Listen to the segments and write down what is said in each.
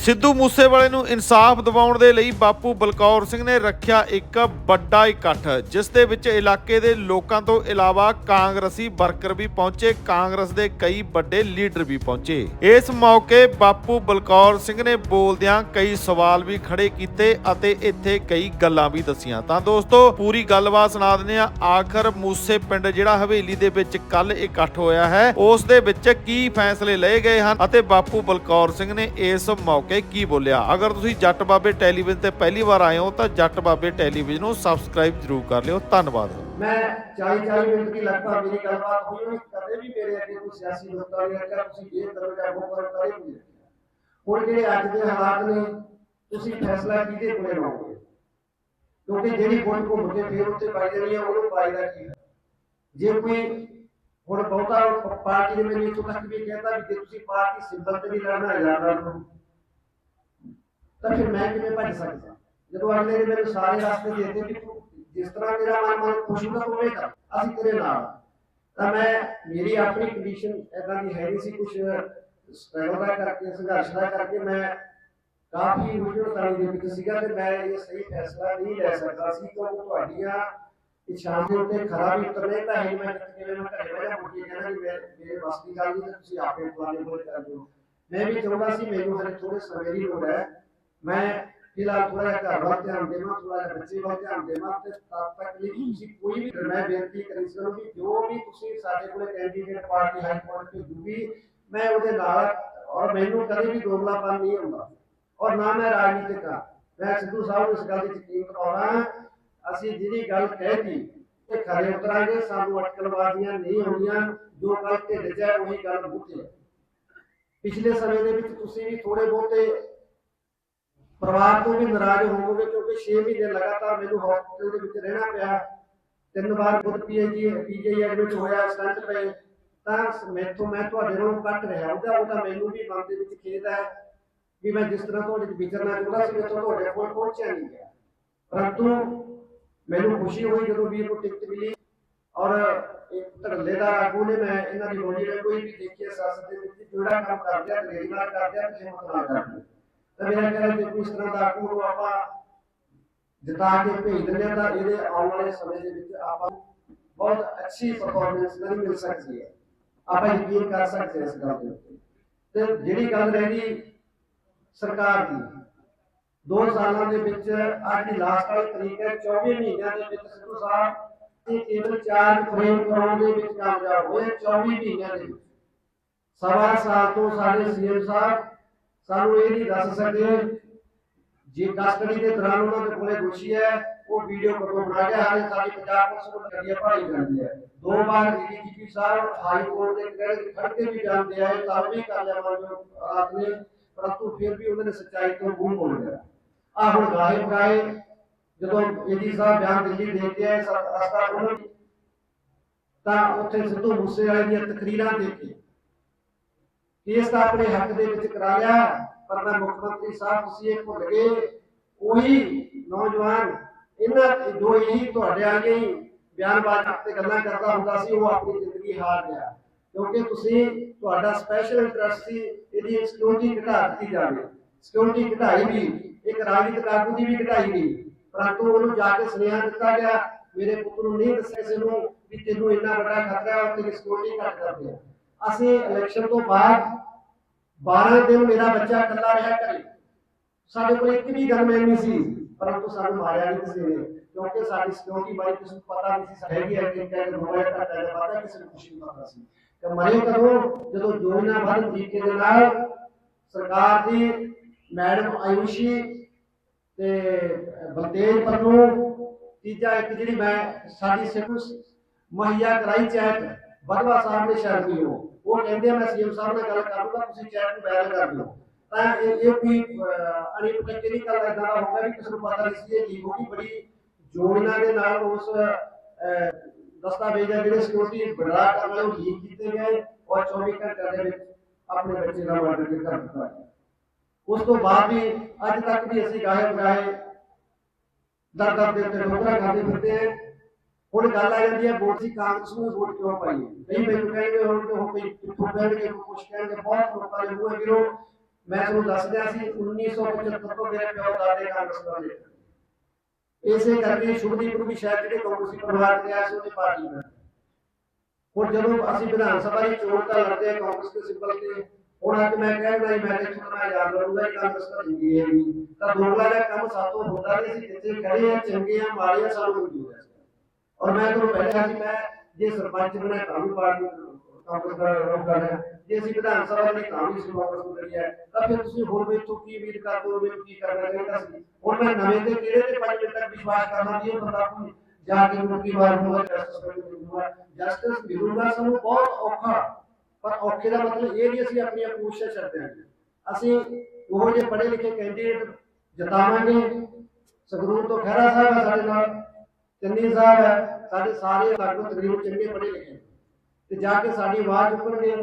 ਸਿੱਧੂ ਮੂਸੇਵਾਲੇ ਨੂੰ ਇਨਸਾਫ ਦਿਵਾਉਣ ਦੇ ਲਈ ਬਾਪੂ ਬਲਕੌਰ ਸਿੰਘ ਨੇ ਰੱਖਿਆ ਇੱਕ ਵੱਡਾ ਇਕੱਠ, ਜਿਸ ਦੇ ਵਿੱਚ ਇਲਾਕੇ ਦੇ ਲੋਕਾਂ ਤੋਂ ਇਲਾਵਾ ਕਾਂਗਰਸੀ ਵਰਕਰ ਵੀ ਪਹੁੰਚੇ, ਕਾਂਗਰਸ ਦੇ ਕਈ ਵੱਡੇ ਲੀਡਰ ਵੀ ਪਹੁੰਚੇ। ਇਸ ਮੌਕੇ ਬਾਪੂ ਬਲਕੌਰ ਸਿੰਘ ਨੇ ਬੋਲਦਿਆਂ ਕਈ ਸਵਾਲ ਵੀ ਖੜੇ ਕੀਤੇ ਅਤੇ ਇੱਥੇ ਕਈ ਗੱਲਾਂ ਵੀ ਦੱਸੀਆਂ। ਤਾਂ ਦੋਸਤੋ, ਪੂਰੀ ਗੱਲਬਾਤ ਸੁਣਾ ਦਿੰਦੇ ਆ ਆਖਰ ਮੂਸੇ ਪਿੰਡ ਜਿਹੜਾ ਹਵੇਲੀ ਦੇ ਵਿੱਚ ਕੱਲ ਇਕੱਠ ਹੋਇਆ ਹੈ, ਉਸ ਦੇ ਵਿੱਚ ਕੀ ਫੈਸਲੇ ਲਏ ਗਏ ਹਨ ਅਤੇ ਬਾਪੂ ਬਲਕੌਰ ਸਿੰਘ ਨੇ ਇਸ ਮੌਕੇ ਕੀ ਬੋਲਿਆ। ਅਗਰ ਤੁਸੀਂ ਜੱਟ ਬਾਬੇ ਟੈਲੀਵਿਜ਼ਨ ਤੇ ਪਹਿਲੀ ਵਾਰ ਆਏ ਹੋ ਤਾਂ ਜੱਟ ਬਾਬੇ ਟੈਲੀਵਿਜ਼ਨ ਨੂੰ ਸਬਸਕ੍ਰਾਈਬ ਜ਼ਰੂਰ ਕਰ ਲਿਓ। ਧੰਨਵਾਦ। ਮੈਂ 40 40 ਮਿੰਟ ਦੀ ਲਗਭਗ ਮੇਰੀ ਗੱਲਬਾਤ ਹੋਈ ਹੋਈ, ਕਦੇ ਵੀ ਮੇਰੇ ਅੱਗੇ ਕੋਈ ਸਿਆਸੀ ਨੁਕਤਾ ਨਹੀਂ ਰੱਖਿਆ ਤੁਸੀਂ ਇਹ ਕਰੋ ਜਾਂ ਉਹ ਕਰੋ ਕਦੇ ਨਹੀਂ ਰੱਖਿਆ ਹੁਣ ਜਿਹੜੇ ਅੱਜ ਦੇ ਹਾਲਾਤ ਨੇ, ਤੁਸੀਂ ਫੈਸਲਾ ਕਿਹਦੇ ਕੋਲੇ ਲਓਗੇ? ਕਿਉਂਕਿ ਜਿਹੜੀ ਵੋਟ ਕੋ ਮੁਝੇ ਫੇਰ ਉੱਤੇ ਪਾਈ ਜਾਣੀ ਹੈ ਉਹਨੂੰ ਪਾਈ ਦਾ ਕੀ ਹੈ? ਜੇ ਕੋਈ ਹੁਣ ਬਹੁਤਾ ਪਾਰਟੀ ਦੇ ਮੈਨੂੰ ਇੱਥੋਂ ਤੱਕ ਵੀ ਕਹਿੰਦਾ ਵੀ ਜੇ ਤੁਸੀਂ ਪਾਰਟੀ ਸਿੰਬਲ ਤੇ ਵੀ ਲੜਨਾ ਹੈ ਲੜ ਲੜੋ ਤਾਂ ਫਿਰ ਮੈਂ ਕਿਵੇਂ ਭੱਜ ਸਕਦਾ ਜਦੋਂ ਅਗਲੇ ਨੇ ਮੈਨੂੰ ਸਾਰੇ ਰਸਤੇ ਦੇ ਦਿੱਤੇ ਵੀ ਤੂੰ ਜਿਸ ਤਰ੍ਹਾਂ ਤੇਰਾ ਮਨ ਮਨ ਖੁਸ਼ ਹੁੰਦਾ ਤੂੰ ਇਹ ਕਰ ਅਸੀਂ ਤੇਰੇ ਨਾਲ ਹਾਂ। ਤਾਂ ਮੈਂ ਮੇਰੀ ਆਪਣੀ ਕੰਡੀਸ਼ਨ ਐਦਾਂ ਦੀ ਹੈ ਨਹੀਂ ਸੀ ਕੁਝ ਸਟਰਗਲ ਦਾ ਕਰਕੇ ਸੰਘਰਸ਼ ਦਾ ਕਰਕੇ ਮੈਂ ਕਾਫੀ ਮੁਸ਼ਕਲ ਦੇ ਵਿੱਚ ਸੀਗਾ ਤੇ ਮੈਂ ਇਹ ਸਹੀ ਫੈਸਲਾ ਨਹੀਂ ਲੈ ਸਕਦਾ ਸੀ ਕਿਉਂਕਿ ਤੁਹਾਡੀਆਂ ਇੱਛਾਵਾਂ ਦੇ ਉੱਤੇ ਖਰਾ ਵੀ ਉਤਰਨੇ ਤਾਂ ਹੈ ਮੈਂ ਕਿਵੇਂ ਮੈਂ ਘਰੇ ਬਹਿ ਜਾ ਮੁੱਕੀ ਕਹਿੰਦਾ ਵੀ ਮੈਂ, ਮੇਰੇ ਵੱਸ ਦੀ ਗੱਲ ਨਹੀਂ ਤੇ ਤੁਸੀਂ ਆਪੇ ਪਲਾਨੇ ਕੋਲ ਕਰ ਦਿਓ ਮੈਂ ਵੀ ਚਾਹੁੰਦਾ ਸੀ, ਮੈਨੂੰ ਹਲੇ ਥੋੜੇ ਸਮੇਂ ਦੀ ਲੋੜ ਹੈ ਮੈਂ ਫਿਲਹਾਲ ਥੋੜਾ ਜਿਹਾ ਘਰ ਵੱਲ ਧਿਆਨ ਦੇਵਾਂ ਥੋੜਾ ਜਿਹਾ ਬੱਚੇ ਵੱਲ ਧਿਆਨ ਤੇ ਤਦ ਤੱਕ ਲਈ ਤੁਸੀਂ ਕੋਈ ਵੀ ਮੈਂ ਬੇਨਤੀ ਕਰੀ ਸਕਦਾ ਵੀ ਜੋ ਵੀ ਤੁਸੀਂ ਸਾਡੇ ਕੋਲੇ ਕੈਂਡੀਡੇਟ ਪਾਰਟੀ ਹਾਈ ਕੋਰਟ ਭੇਜੂਗੀ ਮੈਂ ਉਹਦੇ ਨਾਲ ਔਰ ਮੈਨੂੰ ਕਦੇ ਵੀ ਦੋਗਲਾਪਨ ਨਹੀਂ ਹੁੰਦਾ ਔਰ ਨਾ ਮੈਂ ਰਾਜਨੀਤਿਕ ਹਾਂ। ਮੈਂ ਸਿੱਧੂ ਸਾਹਿਬ ਨੂੰ ਇਸ ਗੱਲ ਦੀ ਯਕੀਨ ਕਰਾਉਣਾ ਅਸੀਂ ਜਿਹੜੀ ਗੱਲ ਕਹਿਤੀ ਤੇ ਖਰੇ ਉਤਰਾਂਗੇ, ਸਾਨੂੰ ਅਟਕਲਬਾਜ਼ੀਆਂ ਨਹੀਂ ਹੋਣੀਆਂ, ਜੋ ਗੱਲ ਢਿੱਡ 'ਚ ਉਹੀ ਗੱਲ ਮੂੰਹ ਪਿਛਲੇ ਸਮੇਂ ਦੇ ਵਿੱਚ ਤੁਸੀਂ ਵੀ ਥੋੜੇ ਬਹੁਤੇ ਪਰਿਵਾਰ ਤੋਂ ਵੀ ਨਾਰਾਜ਼ ਹੋਵੋਗੇ ਕਿਉਂਕਿ 6 ਮਹੀਨੇ ਲਗਾਤਾਰ ਮੈਨੂੰ ਹਸਪੀਟਲ ਦੇ ਵਿੱਚ ਰਹਿਣਾ ਪਿਆ। ਤਿੰਨ ਵਾਰ ਖੁਦ ਪੀਐਚਡੀ ਪੀਜੀ ਐਡਮਿਟ ਹੋਇਆ ਸਟੰਟ ਪਏ। ਤਾਂ ਮੈਥੋਂ ਮੈਂ ਤੁਹਾਡੇ ਨਾਲੋਂ ਕੱਟ ਰਿਹਾ। ਉਹਦਾ ਉਹਦਾ ਮੈਨੂੰ ਵੀ ਮਨ ਦੇ ਵਿੱਚ ਖੇਦ ਹੈ ਵੀ ਮੈਂ ਜਿਸ ਤਰ੍ਹਾਂ ਤੁਹਾਡੇ ਵਿਚਰਨਾ ਚਾਹੁੰਦਾ ਸੀ ਮੈਥੋਂ ਤੁਹਾਡੇ ਕੋਲ ਪਹੁੰਚਿਆ ਨਹੀਂ ਗਿਆ। ਪਰੰਤੂ ਮੈਨੂੰ ਖੁਸ਼ੀ ਹੋਈ ਜਦੋਂ ਵੀਰ ਨੂੰ ਟਿਕਟ ਮਿਲੀ ਔਰ ਇੱਕ ਧੜੱਲੇ ਆਗੂ ਨੇ ਮੈਂ ਇਹਨਾਂ ਦੀ ਬੋਲੀ ਨੇ ਕੋਈ ਵੀ ਦੇਖੀ ਹੈ ਦੇ ਵਿੱਚ ਜਿਹੜਾ ਕੰਮ ਕਰਦੇ ਆ ਦਲੇਰੀ ਨਾਲ ਕਰਦੇ ਆ ਤੇ ਹਿੰਮਤ ਨਾਲ ਕਰਦੇ ਆ। ਮੇਰਾ ਕਹਿੰਦਾ ਜੇ ਕੋਈ ਇਸ ਤਰ੍ਹਾਂ ਦਾ ਆਗੂ ਨੂੰ ਆਪਾਂ ਜਿਤਾ ਕੇ ਭੇਜ ਦਿੰਦੇ ਹਾਂ, ਤਾਂ ਇਹਦੇ ਆਉਣ ਵਾਲੇ ਸਮੇਂ ਦੇ ਵਿੱਚ ਆਪਾਂ ਬਹੁਤ ਅੱਛੀ ਪਰਫਾਰਮੈਂਸ ਨਹੀਂ ਮਿਲ ਸਕਦੀ ਹੈ। ਆਪਾਂ ਯਕੀਨ ਕਰ ਸਕਦੇ ਇਸ ਗੱਲ ਦੇ ਉੱਤੇ। ਤੇ ਜਿਹੜੀ ਗੱਲ ਰਹਿੰਦੀ ਸਰਕਾਰ ਦੀ, ਦੋ ਸਾਲਾਂ ਦੇ ਵਿੱਚ ਅੱਜ ਲਾਸਟ ਵਾਲੀ ਤਰੀਕ ਹੈ 24 ਮਹੀਨਿਆਂ ਦੇ ਵਿੱਚ ਸਿੱਧੂ ਸਾਹਿਬ ਇਹ ਕੇਵਲ ਚਾਰ ਫਰੇਮ ਕਰਾਉਣ ਦੇ ਵਿੱਚ ਕਾਮਯਾਬ ਹੋਏ 24 ਮਹੀਨਿਆਂ ਦੇ ਵਿੱਚ। ਸਵਾ ਸਾਲ ਤੋਂ ਸਾਡੇ ਸੀਐਮ ਸਾਹਿਬ ਸਾਨੂੰ ਇਹ ਨਹੀਂ ਦੱਸ ਸਕਦੇ ਜੇ ਕਸਟਡੀ ਦੇ ਦੌਰਾਨ ਉਹਨਾਂ ਦੇ ਕੋਲੇ ਦੋਸ਼ੀ ਹੈ, ਉਹ ਵੀਡੀਓ ਕਦੋਂ ਬਣਾ ਕੇ ਹਾਲੇ ਸਾਡੀ ਪੰਜਾਬ ਪੁਲਿਸ ਨੂੰ ਕਰੀਏ ਭਾਈ ਜਾਂਦੀ ਹੈ। ਦੋ ਵਾਰ ਡੀਜੀਪੀ ਸਾਹਿਬ ਹਾਈ ਕੋਰਟ ਦੇ ਕਿਹੜੇ ਖੜ ਕੇ ਵੀ ਜਾਂਦੇ ਆਏ ਤਾਂ ਵੀ ਕਰ ਲਿਆ ਜੋ ਆਦਮੀ, ਪਰੰਤੂ ਫਿਰ ਵੀ ਉਹਨਾਂ ਨੇ ਸੱਚਾਈ ਤੋਂ ਮੂੰਹ ਮੋੜ ਲਿਆ। ਆ ਹੁਣ ਗਾਏ ਗਾਏ, ਜਦੋਂ ਏਡੀ ਸਾਹਿਬ ਬਿਆਨ ਦਿੱਲੀ ਦੇ ਕੇ ਆਏ ਸਭ ਰਸਤਾ ਉਹਨਾਂ ਨੇ ਤਾਂ ਉੱਥੇ ਸਿੱਧੂ ਮੂਸੇ ਵਾਲੇ ਦੀਆਂ ਤਕਰੀਰਾਂ ਦੇ ਕੇ ਕੇਸ ਤਾਂ ਆਪਣੇ ਹੱਕ ਦੇ ਵਿੱਚ ਕਰਾ ਲਿਆ ਪਰ ਮੈਂ ਮੁੱਖ ਮੰਤਰੀ ਸਾਹਿਬ ਤੁਸੀਂ ਇਹ ਭੁੱਲ ਗਏ। ਉਹੀ ਨੌਜਵਾਨ, ਇਹਨਾਂ ਜੋ ਇਹੀ ਤੁਹਾਡੇ ਆਗੇ ਹੀ ਬਿਆਨਬਾਜ਼ੀ ਤੇ ਗੱਲਾਂ ਕਰਦਾ ਹੁੰਦਾ ਸੀ, ਉਹ ਆਪਣੀ ਜ਼ਿੰਦਗੀ ਹਾਰ ਗਿਆ। ਕਿਉਂਕਿ ਤੁਸੀਂ ਤੁਹਾਡਾ ਸਪੈਸ਼ਲ ਇੰਟਰਸਟ ਸੀ, ਇਹਦੀ ਸਿਕਿਉਰਿਟੀ ਘਟਾ ਦਿੱਤੀ ਜਾਵੇ। ਸਿਕਿਉਰਿਟੀ ਘਟਾਈ ਵੀ, ਇੱਕ ਰਾਜਨੀਤਿਕ ਆਗੂ ਦੀ ਵੀ ਘਟਾਈ ਗਈ ਪਰੰਤੂ ਉਹਨੂੰ ਜਾ ਕੇ ਸੁਨੇਹਾ ਦਿੱਤਾ ਗਿਆ, ਮੇਰੇ ਪੁੱਤ ਨੂੰ ਨਹੀਂ ਦੱਸਿਆ ਕਿਸੇ ਨੂੰ ਵੀ ਤੈਨੂੰ ਇੰਨਾ ਵੱਡਾ ਖਤਰਾ ਹੈ ਤੇਰੀ ਸਿਕਿਉਰਿਟੀ ਘੱਟ ਕਰਦੇ ਆ। ਅਸੀਂ ਇਲੈਕਸ਼ਨ ਤੋਂ ਬਾਅਦ 12 ਦਿਨ ਮੇਰਾ ਬੱਚਾ ਇਕੱਲਾ ਰਿਹਾ ਘਰੇ। ਸਾਡੇ ਕੋਲ ਇੱਕ ਵੀ ਗਨਮੈਨ ਨਹੀਂ ਸੀ, ਪਰੰਤੂ ਸਾਨੂੰ ਮਾਰਿਆ ਨਹੀਂ ਕਿਸੇ ਨੇ, ਕਿਉਂਕਿ ਸਾਡੀ ਸਿਕਿਉਰਿਟੀ ਬਾਰੇ ਕਿਸੇ ਨੂੰ ਪਤਾ ਨਹੀਂ ਸੀ ਹੈਗੀ ਹੈ ਕਿ ਕਿਹੜੇ ਮੋਬਾਈਲ ਘੱਟ ਹੈ ਪਤਾ ਕਿਸੇ ਨੂੰ ਕੁਝ ਨਹੀਂ ਪਤਾ ਸੀ। ਤੇ ਮਰੇ ਕਦੋਂ? ਜਦੋਂ ਯੋਜਨਾਬੱਧ ਤਰੀਕੇ ਦੇ ਨਾਲ ਸਰਕਾਰ ਦੀ ਮੈਡਮ ਆਯੂਸ਼ੀ ਤੇ ਬਲਤੇਜ ਪੰਨੂ ਤੀਜਾ ਇੱਕ ਜਿਹੜੀ ਮੈਂ ਸਾਡੀ ਸਿੱਖ ਮੁਹੱਈਆ ਕਰਾਈ ਚੈਟ ਬਦਵਾ ਸਾਹਿਬ ਨੇ ਸ਼ਾਇਦ ਵੀ ਉਹ ਉਹ ਕਹਿੰਦੇ ਆ ਮੈਂ ਸੀਐਮ ਸਾਹਿਬ ਨਾਲ ਗੱਲ ਕਰ ਲੂੰਗਾ ਤੁਸੀਂ ਚੈਟ ਨੂੰ ਵਾਇਰਲ ਕਰ ਦਿਓ ਤਾਂ ਇਹ ਇਹ ਕੋਈ ਅਣੀ ਪਟਕੇ ਨਹੀਂ ਕਰਦਾ ਇਦਾਂ ਦਾ ਹੋਗਾ ਵੀ ਕਿਸੇ ਨੂੰ ਪਤਾ ਨਹੀਂ ਸੀ ਇਹ ਲੀਕ ਹੋਗੀ ਬੜੀ ਯੋਜਨਾ ਦੇ ਨਾਲ ਉਸ ਅਹ, ਦਸਤਾਵੇਜ਼ ਆ ਜਿਹੜੇ ਸਿਕਿਉਰਿਟੀ ਬੜਾ ਕਰ ਲਏ ਉਹ ਲੀਕ ਕੀਤੇ ਗਏ ਔਰ 24 ਘੰਟੇ ਦੇ ਵਿੱਚ ਆਪਣੇ ਬੱਚੇ ਦਾ ਮਰਡਰ ਕਰ ਦਿੱਤਾ ਗਿਆ ਉਸ ਤੋਂ ਬਾਅਦ ਵੀ ਅੱਜ ਤੱਕ ਵੀ ਅਸੀਂ ਗਾਹੇ ਬਗਾਹੇ ਦਰ ਦਰ ਦੇ ਉੱਤੇ ਠੋਕਰਾਂ ਖਾਂਦੇ ਫਿਰਦੇ ਆ ਹੁਣ ਗੱਲ ਆ ਜਾਂਦੀ ਹੈ, ਵੋਟ ਦੀ ਕਾਂਗਰਸ ਨੂੰ ਵੋਟ ਕਿਉਂ ਪਾਈ ਨਹੀਂ ਮੈਨੂੰ ਕਹਿੰਦੇ ਹੁਣ ਤੇ ਹੁਣ ਕੋਈ ਕਿੱਥੋਂ ਕਹਿਣਗੇ ਕੁਝ ਕਹਿਣਗੇ ਬਹੁਤ ਲੋਕਾਂ ਦੇ ਮੂੰਹ ਵੀਰੋ, ਮੈਂ ਤੁਹਾਨੂੰ ਦੱਸ ਦਿਆਂ ਸੀ 1975 ਤੋਂ ਮੇਰੇ ਪਿਓ ਦਾਦੇ ਕਾਂਗਰਸ ਨਾਲ ਜੁੜੇ ਇਸੇ ਕਰਕੇ ਸ਼ੁਭਦੀਪ ਨੂੰ ਵੀ ਸ਼ਾਇਦ ਜਿਹੜੇ ਕਾਂਗਰਸੀ ਪਰਿਵਾਰ ਦੇ ਆਏ ਸੀ, ਉਹਦੀ ਪਾਰਟੀ ਨਾਲ ਹੁਣ ਜਦੋਂ ਅਸੀਂ ਵਿਧਾਨ ਸਭਾ ਦੀ ਚੋਣ ਦਾ ਲੜਦੇ ਆ ਕਾਂਗਰਸ ਦੇ ਸਿੰਬਲ ਤੇ, ਹੁਣ ਅੱਜ ਮੈਂ ਕਹਿ ਰਿਹਾ ਮੈਂ ਇੱਥੋਂ ਮੈਂ ਯਾਦ ਕਰੂੰਗਾ ਕਿ ਕਾਂਗਰਸ ਤਾਂ ਚੰਗੀ ਹੈ ਨਹੀਂ। ਤਾਂ ਦੋਗਲਾ ਦਾ ਕੰਮ ਸਾਤੋਂ ਹੁੰਦਾ ਨਹੀਂ ਅਸੀਂ ਕਿੱਥੇ ਖੜੇ ਆ, ਚੰਗੇ ਆ, ਮਾੜੇ ਆ ਸਾਨੂੰ ਮਨਜ਼ੂਰ ਹੈ। ਔਰ ਮੈਂ ਤੁਹਾਨੂੰ ਪਹਿਲਾਂ ਕਿਹਾ ਸੀ ਮੈਂ ਜੇ ਸਰਪੰਚ ਬਣਾ ਤਾਂ ਵੀ ਪਾਰਟੀ ਕਾਂਗਰਸ ਦਾ ਰੋਕ ਕਰ ਰਿਹਾ ਜੇ ਅਸੀਂ ਵਿਧਾਨ ਸਭਾ ਦੀ ਤਾਂ ਵੀ ਅਸੀਂ ਕਾਂਗਰਸ ਨੂੰ ਕਰੀ ਹੈ ਤਾਂ ਫਿਰ ਤੁਸੀਂ ਹੋਰ ਮੇਰੇ ਤੋਂ ਕੀ ਉਮੀਦ ਕਰਦੇ ਹੋ ਮੈਨੂੰ ਕੀ ਕਰਨਾ ਚਾਹੀਦਾ ਸੀ ਹੁਣ ਮੈਂ ਨਵੇਂ ਤੇ ਕਿਹੜੇ ਤੇ 5 ਮਿੰਟ ਤੱਕ ਵਿਸ਼ਵਾਸ ਕਰਨਾ ਵੀ ਇਹ ਬੰਦਾ ਕੋਈ ਜਾ ਕੇ ਮੁੱਕੀ ਵਾਰ ਹੋਗਾ ਜਸਟਿਸ ਮਿਲੂਗਾ ਜਸਟਿਸ ਮਿਲੂਗਾ ਸਾਨੂੰ ਬਹੁਤ ਔਖਾ ਪਰ ਔਖੇ ਦਾ ਮਤਲਬ ਇਹ ਨਹੀਂ ਅਸੀਂ ਆਪਣੀਆਂ ਕੋਸ਼ਿਸ਼ਾਂ ਛੱਡ ਦਿਆਂਗੇ ਅਸੀਂ ਉਹ ਜਿਹੇ ਪੜ੍ਹੇ ਲਿਖੇ ਕੈਂਡੀਡੇਟ ਜਿਤਾਵਾਂਗੇ ਸੰਗਰੂਰ ਤੋਂ ਖਹਿਰਾ ਸਾਹਿਬ ਹੈ ਸਾਡੇ ਨਾਲ ਚੰਨੀ ਸਾਹਿਬ ਹੈ, ਸਾਡੇ ਸਾਰੇ ਲਗਭਗ ਤਕਰੀਬਨ ਚੰਗੇ ਪੜ੍ਹੇ ਲਿਖੇ ਤੇ ਜਾ ਕੇ ਸਾਡੀ ਆਵਾਜ਼ ਚੁੱਕਣਗੇ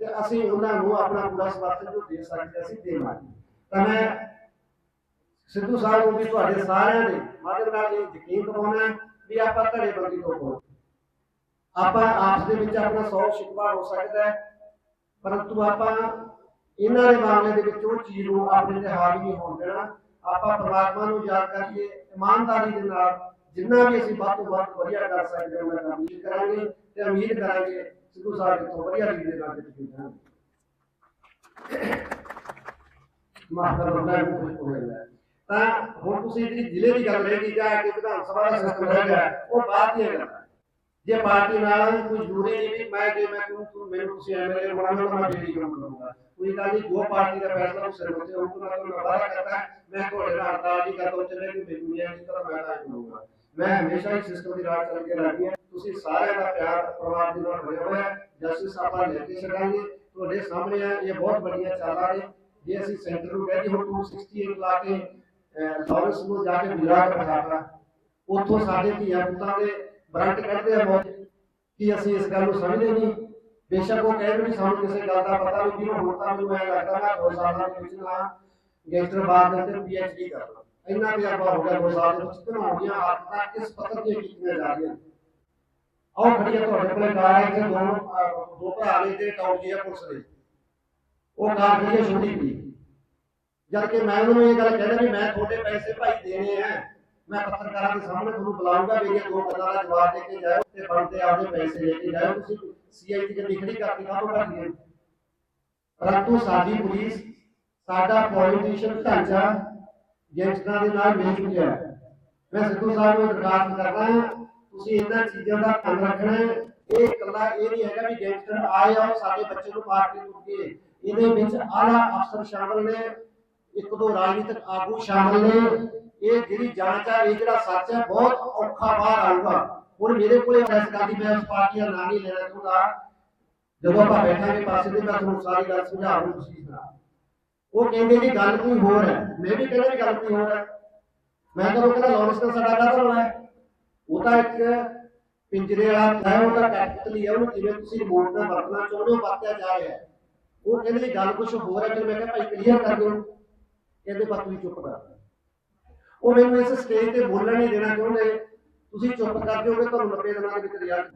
ਤੇ ਅਸੀਂ ਉਹਨਾਂ ਨੂੰ ਆਪਣਾ ਪੂਰਾ ਸਮਰਥਨ ਜੋ ਦੇ ਸਕਦੇ ਅਸੀਂ ਦੇਵਾਂਗੇ ਤਾਂ ਮੈਂ ਸਿੱਧੂ ਸਾਹਿਬ ਨੂੰ ਵੀ ਤੁਹਾਡੇ ਸਾਰਿਆਂ ਦੇ ਮਾਧਿਅਮ ਨਾਲ ਇਹ ਯਕੀਨ ਦਿਵਾਉਣਾ ਵੀ ਆਪਾਂ ਧੜੇ ਬੰਦੀ ਤੋਂ ਕੋਲ ਆਪਾਂ ਆਪਸ ਦੇ ਵਿੱਚ ਆਪਣਾ ਸੌ ਸ਼ਿਕਵਾ ਹੋ ਸਕਦਾ ਹੈ, ਪਰੰਤੂ ਆਪਾਂ ਇਹਨਾਂ ਦੇ ਮਾਮਲੇ ਦੇ ਵਿੱਚ ਉਹ ਚੀਜ਼ ਨੂੰ ਆਪਣੇ ਤੇ ਹਾਵੀ ਨਹੀਂ ਹੋਣ ਦੇਣਾ। ਆਪਾਂ ਪਰਮਾਤਮਾ ਨੂੰ ਯਾਦ ਕਰਕੇ ਇਮਾਨਦਾਰੀ ਦੇ ਨਾਲ ਜਿੰਨਾ ਵੀ ਅਸੀਂ ਵੱਧ ਤੋਂ ਵੱਧ ਵਧੀਆ ਕਰ ਸਕਦੇ ਹਾਂ ਉਹਨਾਂ ਦਾ ਉਮੀਦ ਕਰਾਂਗੇ ਤੇ ਉਮੀਦ ਕਰਾਂਗੇ ਸਿੱਧੂ ਸਾਹਿਬ ਤੋਂ ਵਧੀਆ ਲੀਡ ਦੇ ਨਾਲ ਜਿੱਤ ਕੇ ਜਾਣਗੇ ਮਾਫ ਕਰੋ ਮੈਂ ਕੁਝ ਹੋ ਜਾਂਦਾ ਤਾਂ ਹੁਣ ਤੁਸੀਂ ਜਿਹੜੀ ਜ਼ਿਲ੍ਹੇ ਦੀ ਗੱਲ ਰਹਿ ਗਈ ਜਾਂ ਕਿ ਵਿਧਾਨ ਸਭਾ ਦਾ ਸਿਸਟਮ ਰਹਿ ਗਿਆ ਉਹ ਬਾਅਦ ਦੀਆਂ ਗੱਲਾਂ ਜੇ ਪਾਰਟੀ ਨਾਲ ਕੋਈ ਜ਼ਰੂਰੀ ਨਹੀਂ ਵੀ ਮੈਂ ਜੇ ਮੈਂ ਤੂੰ ਤੂੰ ਮੈਨੂੰ ਤੁਸੀਂ ਐਮਐਲਏ ਬਣਾਉਣਾ ਤਾਂ ਮੈਂ ਜਿਹੜੀ ਕੰਮ ਕਰੂੰਗਾ ਕੋਈ ਗੱਲ ਨਹੀਂ ਜੋ ਪਾਰਟੀ ਦਾ ਫੈਸਲਾ ਉਸ ਸਿਰ ਉੱਤੇ ਹੋਊਗਾ ਮੈਂ ਤੁਹਾਨੂੰ ਵਾਅਦਾ ਕਰਦਾ ਮੈਂ ਤੁਹਾਡੇ ਨਾਲ ਹੜਤਾਲ ਨਹੀਂ ਕਰਦਾ ਚੱਲੇ ਕਿ ਮੈਨੂੰ ਨਹੀਂ ਇਸ ਤਰ੍ਹਾਂ ਮੈਂ ਤਾਂ ਕਰੂੰਗਾ ਮੈਂ ਹਮੇਸ਼ਾ ਹੀ ਸਿਸਟਮ ਦੀ ਰਾਜ ਚੱਲ ਕੇ ਰਹੀ ਹੈ ਤੁਸੀਂ ਸਾਰਿਆਂ ਦਾ ਪਿਆਰ ਪਰਿਵਾਰ ਦੇ ਨਾਲ ਹੋਇਆ ਹੋਇਆ ਹੈ ਜਸਟਿਸ ਆਪਾਂ ਲੈ ਕੇ ਛੱਡਾਂਗੇ ਤੁਹਾਡੇ ਸਾਹਮਣੇ ਆ ਇਹ ਬਹੁਤ ਵੱਡੀਆਂ ਚਾਲਾਂ ਨੇ ਜੇ ਅਸੀਂ ਸੈਂਟਰ ਨੂੰ ਕਹਿੰਦੇ ਹੁਣ 268 ਲਾ ਕੇ ਲਾਰੈਂਸ ਨੂੰ ਜਾ ਕੇ ਵਿਰਾਟ ਬਣਾ ਉੱਥੋਂ ਸਾਡੇ ਧੀਆਂ ਪੁੱਤਾਂ ਦੇ ਬਰੰਟ ਕੱਢਦੇ ਆ ਬਹੁਤ ਕਿ ਅਸੀਂ ਇਸ ਗੱਲ ਨੂੰ ਸਮਝਦੇ ਨਹੀਂ ਬੇਸ਼ੱਕ ਉਹ ਕਹਿੰਦੇ ਵੀ ਸਾਨੂੰ ਕਿਸੇ ਗੱਲ ਦਾ ਪਤਾ ਨਹੀਂ ਕਿਉਂ ਹੁਣ ਤਾਂ ਮੈਨੂੰ ਐ ਲੱਗਦਾ ਮੈਂ ਦੋ ਸਾਲਾਂ ਦੇ ਵਿੱਚ ਨਾ ਗੈਂਗਸਟਰ ਬਾਦ ਦੇ ਅੰਦਰ ਪੀਐਚਡੀ ਕਰਦਾ ਇੰਨਾ ਤਜਰਬਾ ਹੋ ਗਿਆ ਦੋ ਸਾਲ ਦੇ ਵਿੱਚ ਬਣਾਉਣੀਆਂ ਆਦਤਾਂ ਕਿਸ ਪੱਧਰ ਦੀਆਂ ਕੀਤੀਆਂ ਜਾ ਰਹੀਆਂ। ਆਓ ਖੜੀਆਂ ਤੁਹਾਡੇ ਕੋਲੇ ਕਾਰ ਹੈ ਤੇ ਦੋ ਦੋ ਭਰਾ ਨੇ ਤੇ ਟੌਪੀਆ ਪੁਲਿਸ ਦੇ। ਉਹ ਕਾਰ ਖੜੀ ਛੋਟੀ ਜੀ। ਜਦ ਕਿ ਮੈਂ ਉਹਨੂੰ ਇਹ ਗੱਲ ਕਹਿੰਦਾ ਵੀ ਮੈਂ ਤੁਹਾਡੇ ਪੈਸੇ ਭਾਈ ਦੇਣੇ ਆ। ਮੈਂ ਪੱਤਰਕਾਰਾਂ ਦੇ ਸਾਹਮਣੇ ਤੁਹਾਨੂੰ ਬੁਲਾਉਂਗਾ ਮੇਰੀਆਂ ਦੋ ਗੱਲਾਂ ਦਾ ਜਵਾਬ ਦੇ ਕੇ ਜਾਓ ਤੇ ਬਣਦੇ ਆਪਦੇ ਪੈਸੇ ਲੈ ਕੇ ਜਾਓ ਤੁਸੀਂ ਸੀਆਈ ਦੀ ਗੱਡੀ ਖੜੀ ਕਾਹਤੋਂ ਕਰਦੀ ਹੈ ਪਰੰਤੂ ਸਾਡੀ ਪੁਲਿਸ, ਸਾਡਾ ਪੋਲੀਟੀਸ਼ੀਅਨ ਢਾਂਚਾ ਗੈਂਗਸਟਰਾਂ ਦੇ ਨਾਲ ਮਿਲ ਚੁੱਕਿਆ ਹੈ। ਮੈਂ ਸਿੱਧੂ ਸਾਹਿਬ ਨੂੰ ਦਰਖਾਸਤ ਕਰਦਾ ਹਾਂ, ਤੁਸੀਂ ਇਹਨਾਂ ਚੀਜ਼ਾਂ ਦਾ ਧਿਆਨ ਰੱਖਣਾ ਹੈ। ਇਹ ਇਕੱਲਾ ਇਹ ਨਹੀਂ ਹੈਗਾ ਵੀ ਗੈਂਗਸਟਰ ਆਏ ਆ ਸਾਡੇ ਬੱਚੇ ਨੂੰ ਮਾਰ ਕੇ ਟੁੱਟ ਗਏ। ਇਹਦੇ ਵਿੱਚ ਆਲਾ ਅਫਸਰ ਸ਼ਾਮਲ ਨੇ, ਇੱਕ ਦੋ ਰਾਜਨੀਤਿਕ ਆਗੂ ਸ਼ਾਮਲ ਨੇ। ਇਹ ਜਿਹੜੀ ਜਾਂਚ ਆ, ਇਹ ਜਿਹੜਾ ਸੱਚ ਹੈ ਬਹੁਤ ਔਖਾ ਬਾਹਰ ਆਊਗਾ। ਹੁਣ ਮੇਰੇ ਕੋਲੇ ਇਸ ਗੱਲ ਦੀ ਮੈਂ ਉਸ ਪਾਰਟੀ ਦਾ ਨਾਂ ਨਹੀਂ ਲੈਣਾ ਚਾਹੁੰਦਾ। ਜਦੋਂ ਆਪਾਂ ਬੈਠਾਂਗੇ ਪਾਸੇ ਤੇ, ਮੈਂ ਤੁਹਾਨੂੰ ਸਾਰੀ ਗੱਲ ਸਮਝਾਉਂ ਤੁਸੀਂ ਸੁਣਾ ਉਹ ਕਹਿੰਦੇ ਜੀ ਗੱਲ ਕੋਈ ਹੋਰ ਹੈ। ਮੈਂ ਵੀ ਕਹਿੰਦਾ ਵੀ ਗੱਲ ਕੋਈ ਹੋਰ ਹੈ। ਮੈਂ ਤਾਂ ਕਹਿੰਦਾ ਲਾਰੈਂਸ ਦਾ ਸਾਡਾ ਕਾਹਦਾ ਹੋਣਾ ਹੈ? ਉਹ ਤਾਂ ਇੱਕ ਪਿੰਜਰੇ ਵਾਲਾ ਹੈ ਉਹਦਾ ਕੈਪੀਟਲ ਹੈ, ਉਹਨੂੰ ਜਿਵੇਂ ਤੁਸੀਂ ਰਿਮੋਟ ਨਾਲ ਵਰਤਣਾ ਚਾਹੁੰਦੇ ਹੋ, ਵਰਤਿਆ ਜਾ ਰਿਹਾ ਹੈ। ਉਹ ਕਹਿੰਦੇ ਜੀ ਗੱਲ ਕੁਝ ਹੋਰ ਹੈ ਫਿਰ ਮੈਂ ਕਿਹਾ ਭਾਈ ਕਲੀਅਰ ਕਰ ਦਿਓ। ਕਹਿੰਦੇ ਬਸ ਤੁਸੀਂ ਚੁੱਪ ਕਰ ਉਹ ਮੈਨੂੰ ਇਸ ਸਟੇਜ ਤੇ ਬੋਲਣ ਨਹੀਂ ਦੇਣਾ ਚਾਹੁੰਦੇ। ਤੁਸੀਂ ਚੁੱਪ ਕਰ ਦਿਓਗੇ ਤੁਹਾਨੂੰ 90 ਦਿਨਾਂ ਦੇ ਵਿੱਚ ਰਿਜ਼ਲਟ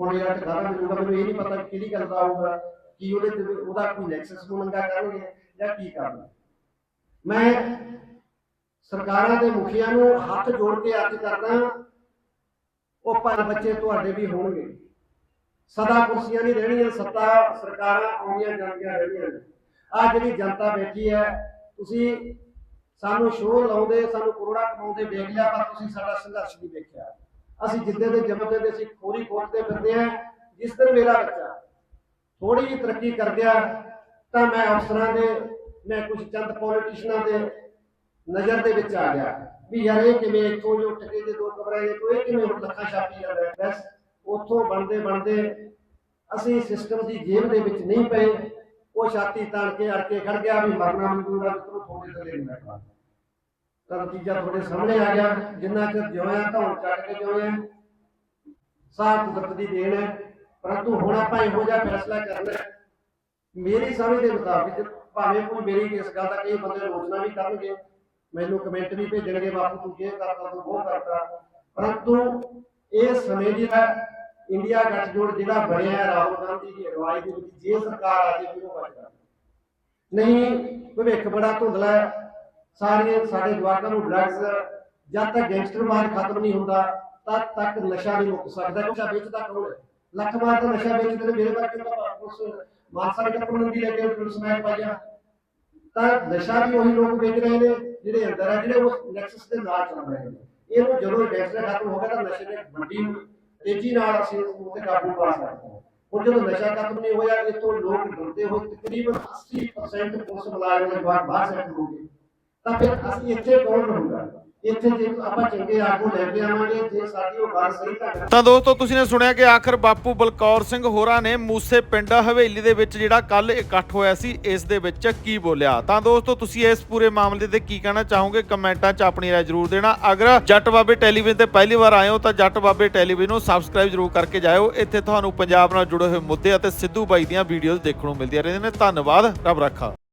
ਹੁਣ ਯਾਰ ਟਿਕਾਣਾ ਮਿਲੂਗਾ? ਮੈਨੂੰ ਇਹ ਨਹੀਂ ਪਤਾ ਕਿ ਗੱਲ ਦਾ ਆਊਗਾ। ਕੀ ਉਹਦੇ ਉਹਦਾ ਕੋਈ ਨੈਕਸਸ ਨੂੰ ਮੰਗਾ ਕਰਨਗੇ। ਜਾਂ ਕੀ ਕਰਨਾ ਮੈਂ ਸਰਕਾਰਾਂ ਦੇ ਮੁਖੀਆਂ ਨੂੰ ਹੱਥ ਜੋੜ ਕੇ ਅਰਜ਼ ਕਰਦਾ ਉਹ ਪੰਜ ਬੱਚੇ ਤੁਹਾਡੇ ਵੀ ਹੋਣਗੇ। ਸਦਾ ਕੁਰਸੀਆਂ ਨਹੀਂ ਰਹਿਣੀਆਂ, ਸੱਤਾ ਸਰਕਾਰਾਂ ਆਉਂਦੀਆਂ ਜਾਂਦੀਆਂ ਰਹਿਣੀਆਂ ਆ ਜਿਹੜੀ ਜਨਤਾ ਬੈਠੀ ਹੈ, ਤੁਸੀਂ ਸਾਨੂੰ ਸ਼ੋਰ ਲਾਉਂਦੇ, ਸਾਨੂੰ ਕਰੋੜਾ ਕਮਾਉਂਦੇ ਵੇਖ ਲਿਆ, ਪਰ ਤੁਸੀਂ ਸਾਡਾ ਸੰਘਰਸ਼ ਨਹੀਂ ਵੇਖਿਆ। ਅਸੀਂ ਜਿੱਦੇ ਦੇ ਜੰਮਦੇ ਦੇ ਅਸੀਂ ਖੋਰੀ ਖੋਟਦੇ ਫਿਰਦੇ ਆ ਜਿਸ ਦਿਨ ਮੇਰਾ ਬੱਚਾ ਥੋੜੀ ਜਿਹੀ ਤਰੱਕੀ ਕਰ ਗਿਆ ਤਾਂ ਮੈਂ ਅਫਸਰਾਂ ਦੇ, ਮੈਂ ਕੁਝ ਚੰਦ ਪੋਲੀਟੀਸ਼ੀਅਨਾਂ ਦੇ ਨਜ਼ਰ ਦੇ ਵਿੱਚ ਆ ਗਿਆ ਵੀ ਯਾਰ ਇਹ ਕਿਵੇਂ ਇੱਥੋਂ ਜੋ ਟਕੇ ਦੇ ਦੋ ਕਮਰੇ ਦੇ ਕੋਈ ਕਿਵੇਂ ਹੁਣ ਲੱਖਾਂ ਛਾਪੀ ਜਾਂਦਾ ਹੈ। ਬਸ ਉੱਥੋਂ ਬਣਦੇ ਬਣਦੇ ਅਸੀਂ ਸਿਸਟਮ ਦੀ ਜੇਬ ਦੇ ਵਿੱਚ ਨਹੀਂ ਪਏ। ਉਹ ਛਾਤੀ ਤਾਣ ਕੇ ਅੜ ਕੇ ਖੜ ਗਿਆ ਵੀ ਮਰਨਾ ਮਨਜ਼ੂਰ ਆ ਮਿੱਤਰੋ ਥੋੜੇ ਥੱਲੇ ਨਹੀਂ ਬੈਠਣਾ ਤਾਂ ਨਤੀਜਾ ਤੁਹਾਡੇ ਸਾਹਮਣੇ ਆ ਗਿਆ। ਜਿੰਨਾ ਚਿਰ ਜਿਉਇਆ ਧੌਣ ਚੱਕ ਕੇ ਜਿਉਇਆ ਸਾਹ ਕੁਦਰਤ ਦੀ ਦੇਣ ਹੈ। ਪਰੰਤੂ ਹੁਣ ਆਪਾਂ ਇਹੋ ਜਿਹਾ ਫੈਸਲਾ ਕਰਨਾ ਮੇਰੀ ਸਮਝ ਦੇ ਮੁਤਾਬਿਕ, ਭਾਵੇਂ ਕੋਈ ਮੇਰੀ ਇਸ ਗੱਲ ਦਾ ਕਈ ਬੰਦੇ ਆਲੋਚਨਾ ਵੀ ਕਰਨਗੇ, ਮੈਨੂੰ ਕਮੈਂਟ ਵੀ ਭੇਜਣਗੇ, ਬਾਪੂ ਤੂੰ ਇਹ ਕਰਦਾ ਤੂੰ ਉਹ ਕਰਦਾ ਪਰੰਤੂ ਇਹ ਸਮੇਂ ਜਿਹੜਾ ਇੰਡੀਆ ਗੱਠਜੋੜ ਜਿਹੜਾ ਬਣਿਆ ਹੈ, ਰਾਹੁਲ ਗਾਂਧੀ ਦੀ ਅਗਵਾਈ ਦੇ ਵਿੱਚ, ਜੇ ਸਰਕਾਰ ਆ ਜੇ, ਫਿਰ ਉਹ ਬਚਦਾ ਨਹੀਂ, ਭਵਿੱਖ ਬੜਾ ਧੁੰਦਲਾ ਹੈ। ਸਾਰੇ ਸਾਡੇ ਜਵਾਕਾਂ ਨੂੰ ਡਰੱਗਸ ਜਦ ਤੱਕ ਗੈਂਗਸਟਰਵਾਦ ਖਤਮ ਨਹੀਂ ਹੁੰਦਾ, ਤਦ ਤੱਕ ਨਸ਼ਾ ਨਹੀਂ ਮੁੱਕ ਸਕਦਾ। ਨਸ਼ਾ ਵੇਚਦਾ ਕੌਣ ਹੈ? ਲੱਖ ਮਾਰ ਤਾਂ ਨਸ਼ਾ ਵੇਚਦੇ ਨੇ, ਮੇਰੇ ਵਰਗੇ ਤਾਂ ਉਸ ਮਾਨਸਾ ਦੇ ਪੁਲਿਸ ਦੀ ਲੈ ਕੇ ਪੁਲਿਸ ਮੈਂ ਪਾਈਆ। ਤਾਂ ਨਸ਼ਾ ਵੀ ਉਹੀ ਲੋਕ ਵੇਚ ਰਹੇ ਨੇ, ਜਿਹੜੇ ਅੰਦਰ ਆ, ਜਿਹੜੇ ਉਸ ਨੈਕਸਸ ਦੇ ਨਾਲ ਚੱਲ ਰਹੇ ਨੇ। ਇਹਨੂੰ ਜਦੋਂ ਗੈਂਗਸਟਰ ਖਤਮ ਹੋ ਗਿਆ ਤਾਂ ਨਸ਼ੇ ਦੇ ਵੱਡੀ ਤੇਜ਼ੀ ਨਾਲ ਅਸੀਂ ਉਸ ਤੇ ਕਾਬੂ ਪਾ ਸਕਦੇ ਹਾਂ। ਹੁਣ ਜਦੋਂ ਨਸ਼ਾ ਖਤਮ ਨਹੀਂ ਹੋਇਆ ਇਹ ਤੋਂ ਲੋਕ ਡਰਦੇ ਹੋਏ ਤਕਰੀਬਨ 80% ਪੁਲਿਸ ਮੁਲਾਜ਼ਮ ਦੇ ਬਾਹਰ ਬਾਹਰ ਸੈੱਟ ਹੋ ਗਏ। ਤਾਂ ਫਿਰ ਅਸੀਂ ਇੱਥੇ ਕੌਣ ਰਹੂਗਾ? ਇੱਥੇ ਜੇ ਆਪਾਂ ਚੰਗੇ ਆਗੂ ਲੈ ਕੇ ਆਵਾਂਗੇ, ਜੇ ਸਾਡੀ ਉਹ ਗੱਲ ਸਹੀ ਢੰਗ ਤਾਂ ਦੋਸਤੋ, ਤੁਸੀਂ ਨੇ ਸੁਣਿਆ ਕਿ ਆਖਰ ਬਾਪੂ ਬਲਕੌਰ ਸਿੰਘ ਹੋਰਾਂ ਨੇ ਮੂਸੇ ਪਿੰਡ ਹਵੇਲੀ ਦੇ ਵਿੱਚ ਜਿਹੜਾ ਕੱਲ ਇਕੱਠ ਹੋਇਆ ਸੀ, ਇਸ ਦੇ ਵਿੱਚ ਕੀ ਬੋਲਿਆ? ਤਾਂ ਦੋਸਤੋ, ਤੁਸੀਂ ਇਸ ਪੂਰੇ ਮਾਮਲੇ ਤੇ ਕੀ ਕਹਿਣਾ ਚਾਹੋਗੇ? ਕਮੈਂਟਾਂ 'ਚ ਆਪਣੀ ਰਾਏ ਜ਼ਰੂਰ ਦੇਣਾ। ਅਗਰ ਜੱਟ ਬਾਬੇ ਟੈਲੀਵਿਜ਼ਨ ਤੇ ਪਹਿਲੀ ਵਾਰ ਆਏ ਹੋ, ਤਾਂ ਜੱਟ ਬਾਬੇ ਟੈਲੀਵਿਜ਼ਨ ਨੂੰ ਸਬਸਕ੍ਰਾਈਬ ਜ਼ਰੂਰ ਕਰਕੇ ਜਾਇਓ। ਇੱਥੇ ਤੁਹਾਨੂੰ ਪੰਜਾਬ ਨਾਲ ਜੁੜੇ ਹੋਏ ਮੁੱਦੇ ਅਤੇ ਸਿੱਧੂ ਬਾਈ ਦੀਆਂ ਵੀਡੀਓਜ਼ ਦੇਖਣ ਨੂੰ ਮਿਲਦੀਆਂ ਰਹਿੰਦੀਆਂ ਨੇ। ਧੰਨਵਾਦ, ਰੱਬ ਰੱਖਾ।